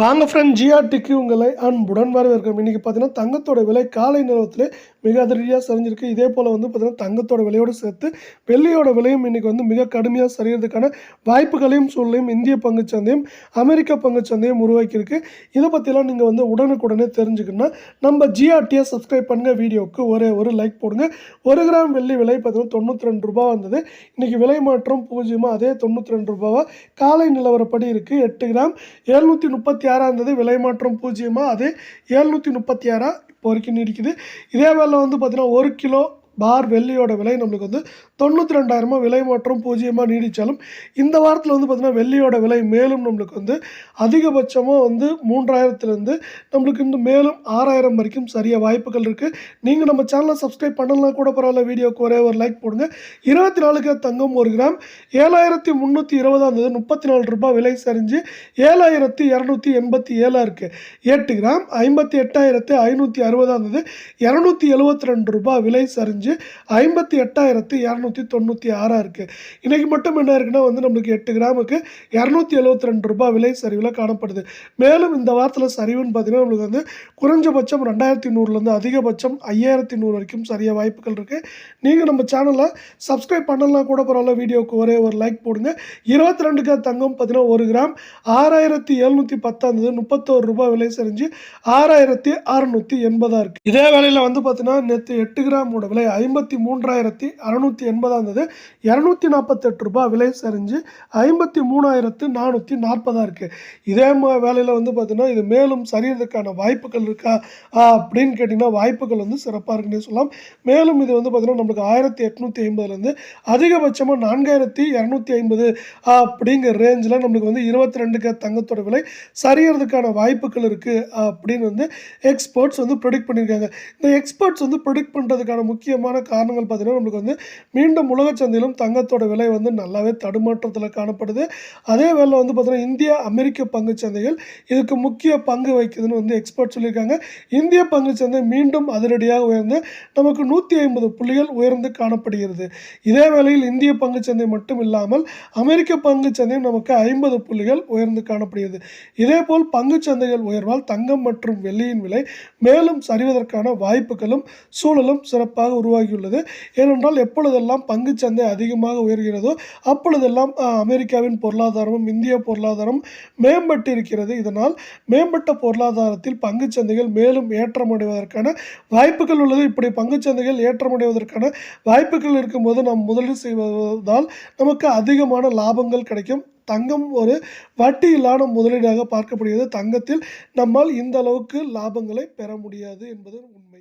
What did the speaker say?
வாங்க ஃப்ரெண்ட் ஜிஆர்டிக்கு உங்களை அன்புடன் வரவேற்கிறோம். இன்றைக்கி பார்த்தீங்கன்னா தங்கத்தோட விலை காலை நிலவரத்தில் மிக அதிரடியாக சரிஞ்சிருக்கு. இதே போல் வந்து பார்த்திங்கன்னா தங்கத்தோட விலையோடு சேர்த்து வெள்ளியோட விலையும் இன்றைக்கி வந்து மிக கடுமையாக சரிகிறதுக்கான வாய்ப்புகளையும் சூழலையும் இந்திய பங்குச் சந்தையும் அமெரிக்க பங்குச் சந்தையும் உருவாக்கியிருக்கு. இதை பற்றிலாம் நீங்கள் வந்து உடனுக்குடனே தெரிஞ்சுக்கணும்னா நம்ம ஜிஆர்டியை சப்ஸ்கிரைப் பண்ணுங்கள் வீடியோவுக்கு ஒரே ஒரு லைக் போடுங்க. ஒரு கிராம் வெள்ளி விலை பார்த்திங்கன்னா தொண்ணூற்றி ரெண்டு ரூபா வந்தது. இன்றைக்கி விலை மாற்றம் பூஜ்ஜியமாக அதே தொண்ணூற்றி ரெண்டு ரூபாவாக காலை நிலவரப்படி இருக்குது எட்டு கிராம் எழுநூற்றி முப்பத்தி ஆறாக இருந்தது. விலை மாற்றம் பூஜ்ஜியமாக அது ஏழ்நூற்றி முப்பத்தி ஆறாக இப்போ வரைக்கும் நீடிக்குது. இதே வேலை வந்து பார்த்திங்கன்னா ஒரு கிலோ பார் வெள்ளியோட விலை நம்மளுக்கு வந்து தொண்ணூற்றி ரெண்டாயிரமா விலை மாற்றம் பூஜ்ஜியமாக நீடித்தாலும் இந்த வாரத்தில் வந்து பார்த்திங்கன்னா வெள்ளியோட விலை மேலும் நம்மளுக்கு வந்து அதிகபட்சமாக வந்து மூன்றாயிரத்துலேருந்து நம்மளுக்கு இன்னும் மேலும் ஆறாயிரம் வரைக்கும் சரியாக வாய்ப்புகள் இருக்குது நீங்கள் நம்ம சேனலை சப்ஸ்கிரைப் பண்ணலாம் கூட பரவாயில்ல வீடியோக்கு ஒரே ஒரு லைக் போடுங்க. இருபத்தி நாலுக்கு தங்கம் ஒரு கிராம் ஏழாயிரத்தி முந்நூற்றி இருபதாம் தேதி முப்பத்தி நாலு ரூபாய் விலை சரிஞ்சு ஏழாயிரத்தி இரநூத்தி எண்பத்தி ஏழாக இருக்குது எட்டு கிராம் ஐம்பத்தி எட்டாயிரத்து ஐநூற்றி அறுபதாம் தேதி இரநூத்தி எழுபத்தி ரெண்டு ரூபாய் விலை சரிஞ்சு ஐம்பத்தி எட்டாயிரத்து இரநூத்தி தொண்ணூற்றி ஆறாக இருக்குது இன்றைக்கி மட்டும் என்ன இருக்குன்னா வந்து நம்மளுக்கு எட்டு கிராமுக்கு இரநூத்தி எழுபத்தி ரெண்டு ரூபாய் விலை சரிவில் காணப்படுது. மேலும் இந்த வாரத்தில் சரிவுன்னு பார்த்தீங்கன்னா நம்மளுக்கு வந்து குறைஞ்சபட்சம் ரெண்டாயிரத்தி நூறுலேருந்து அதிகபட்சம் ஐயாயிரத்தி நூறு வரைக்கும் சரியாக வாய்ப்புகள் இருக்குது நீங்கள் நம்ம சேனலை சப்ஸ்கிரைப் பண்ணலாம் கூட பரவாயில்ல வீடியோவுக்கு ஒரே ஒரு லைக் போடுங்க. இருபத்தி ரெண்டுக்கு தங்கம் பார்த்தீங்கன்னா ஒரு கிராம் ஆறாயிரத்தி எழுநூற்றி பத்தாந்தது முப்பத்தோரு ரூபாய் விலை சரிஞ்சு ஆறாயிரத்தி அறுநூற்றி எண்பதாக இருக்குது இதே வேலையில் வந்து பார்த்தீங்கன்னா நேற்று எட்டு கிராமோட விலை ஐம்பத்தி மூன்றாயிரத்தி அறநூற்றி எண்பதாக இருந்தது இரநூத்தி நாற்பத்தெட்டு ரூபாய் விலை சரிஞ்சு ஐம்பத்தி மூணாயிரத்து நானூற்றி நாற்பதாக இருக்குது இதே மா வேலையில் வந்து பார்த்திங்கன்னா இது மேலும் சரியறதுக்கான வாய்ப்புகள் இருக்கா? அப்படின்னு கேட்டிங்கன்னா வாய்ப்புகள் வந்து சிறப்பாக இருக்குன்னே சொல்லலாம். மேலும் இது வந்து பார்த்திங்கன்னா நம்மளுக்கு ஆயிரத்தி எட்நூற்றி ஐம்பதுலேருந்து அதிகபட்சமாக நான்காயிரத்தி இரநூத்தி ஐம்பது அப்படிங்கிற ரேஞ்சில் நம்மளுக்கு வந்து இருபத்தி ரெண்டுக்கு தங்கத்தோட விலை சரியறதுக்கான வாய்ப்புகள் இருக்குது அப்படின்னு வந்து எக்ஸ்பர்ட்ஸ் வந்து ப்ரொடிக்ட் பண்ணியிருக்காங்க இந்த எக்ஸ்பர்ட்ஸ் வந்து ப்ரொடிக்ட் பண்ணுறதுக்கான முக்கியமாக முக்கியமான காரணங்கள் பார்த்திங்கன்னா நம்மளுக்கு வந்து மீண்டும் உலக சந்தையிலும் தங்கத்தோட விலை வந்து நல்லாவே தடுமாற்றத்தில் காணப்படுது. அதே வேலை வந்து பார்த்திங்கன்னா இந்தியா அமெரிக்க பங்கு சந்தைகள் இதுக்கு முக்கிய பங்கு வகிக்குதுன்னு வந்து எக்ஸ்பர்ட் சொல்லியிருக்காங்க. இந்திய பங்கு சந்தை மீண்டும் அதிரடியாக உயர்ந்து நமக்கு நூற்றி ஐம்பது புள்ளிகள் உயர்ந்து காணப்படுகிறது. இதே வேளையில் இந்திய பங்கு சந்தை மட்டும் இல்லாமல் அமெரிக்க பங்கு சந்தையும் நமக்கு ஐம்பது புள்ளிகள் உயர்ந்து காணப்படுகிறது. இதேபோல் பங்கு சந்தைகள் உயர்வால் தங்கம் மற்றும் வெள்ளியின் விலை மேலும் சரிவதற்கான வாய்ப்புகளும் சூழலும் சிறப்பாக உருவாகியுள்ளது. ஏனென்றால் எப்பொழுதெல்லாம் பங்குச் சந்தை அதிகமாக உயர்கிறதோ அப்பொழுதெல்லாம் அமெரிக்காவின் பொருளாதாரமும் இந்திய பொருளாதாரம் மேம்பட்டு இருக்கிறது இதனால் மேம்பட்ட பொருளாதாரத்தில் பங்குச்சந்தைகள் மேலும் ஏற்றமடைவதற்கான வாய்ப்புகள் உள்ளது. இப்படி பங்குச் சந்தைகள் ஏற்றமடைவதற்கான வாய்ப்புகள் இருக்கும்போது நாம் முதலீடு செய்வதால் நமக்கு அதிகமான லாபங்கள் கிடைக்கும். தங்கம் ஒரு வட்டி இல்லாத முதலீடாக பார்க்கப்படுகிறது. தங்கத்தில் நம்மால் இந்த அளவுக்கு லாபங்களை பெற முடியாது என்பது உண்மை.